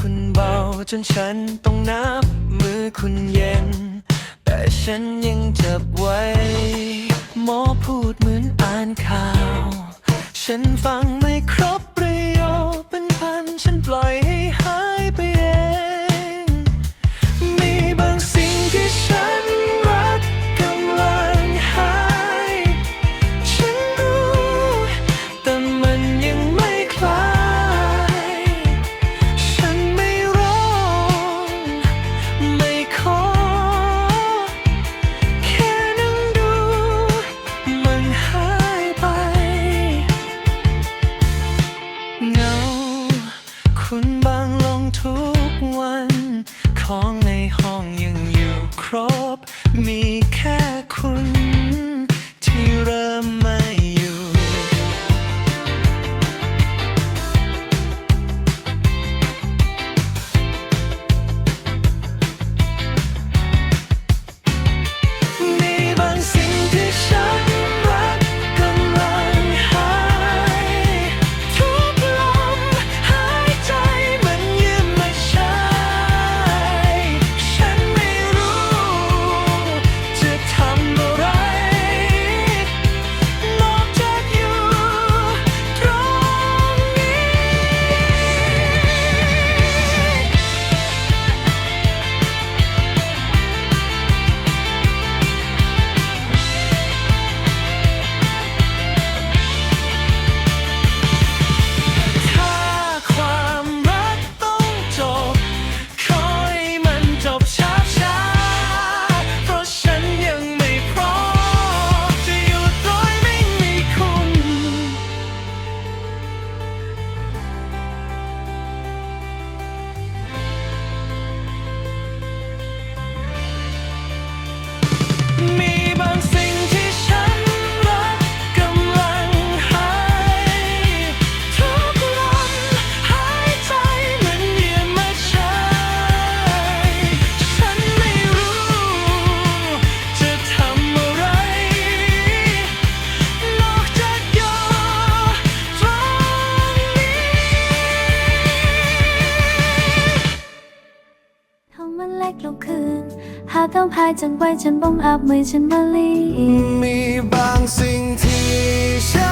คุณเบาจนฉันต้องนับมือคุณเย็น แต่ฉันยังจับไว้ หมอพูดเหมือนอ่านข่าว ฉันฟัง คุณบางลงทุกวัน ของในห้องยังอยู่ครบ มีแค่คุณ ลงคืน หากต้องพายจังไว้ฉันบ้องอาบมือฉันมาลีมีบางสิ่งที่ฉัน